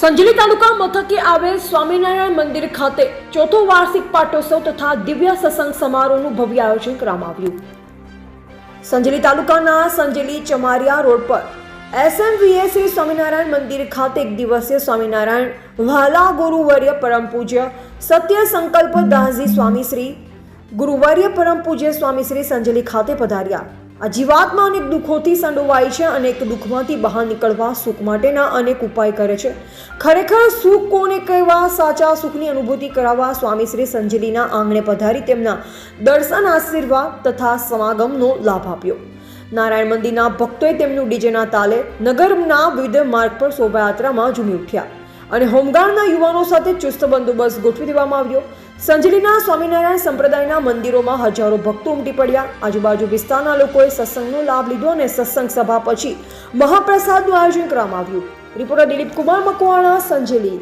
સંજલી તાલુકા મથકે આવેલ સ્વામિનારાયણ મંદિર ખાતે ચોથો વાર્ષિક પાટોત્સવ તથા દિવ્ય સત્સંગ સમારોહનું ભવ્ય આયોજન કરવામાં આવ્યું. સંજલી તાલુકાના સંજલી ચમારિયા રોડ પર એસએમવીએ શ્રી સ્વામિનારાયણ મંદિર ખાતે એક દિવસીય સ્વામિનારાયણ વાલા ગુરુવર્ય પરમ પૂજ્ય સત્ય સંકલ્પ દાસજી સ્વામી શ્રી ગુરુવર્ય પરમ પૂજ્ય સ્વામી શ્રી સંજલી ખાતે પધાર્યા. આ જીવાત્મા અનેક દુઃખોથી સંડોવાય છે, અનેક દુઃખમાંથી બહાર નીકળવા સુખ માટેના અનેક ઉપાય કરે છે. ખરેખર સુખ કોને કહેવા? સાચા સુખની અનુભૂતિ કરાવવા સ્વામી શ્રી સંજલીના આંગણે પધારી તેમના દર્શન આશીર્વાદ તથા સમાગમનો લાભ આપ્યો. નારાયણ મંદિરના ભક્તોએ તેમનું ડીજેના તાલે નગરના વિવિધ માર્ગ પર શોભાયાત્રામાં ઝૂમી ઉઠ્યા અને હોમગાર્ડના યુવાનો સાથે ચુસ્ત બંદોબસ્ત ગોઠવી દેવામાં આવ્યો. સંજલીના સ્વામિનારાયણ સંપ્રદાયના મંદિરોમાં હજારો ભક્તો ઉમટી પડ્યા. આજુબાજુ વિસ્તારના લોકોએ સત્સંગનો લાભ લીધો અને સત્સંગ સભા પછી મહાપ્રસાદનું આયોજન કરવામાં આવ્યું. રિપોર્ટર દિલીપ કુમાર મકવાણા, સંજેલી.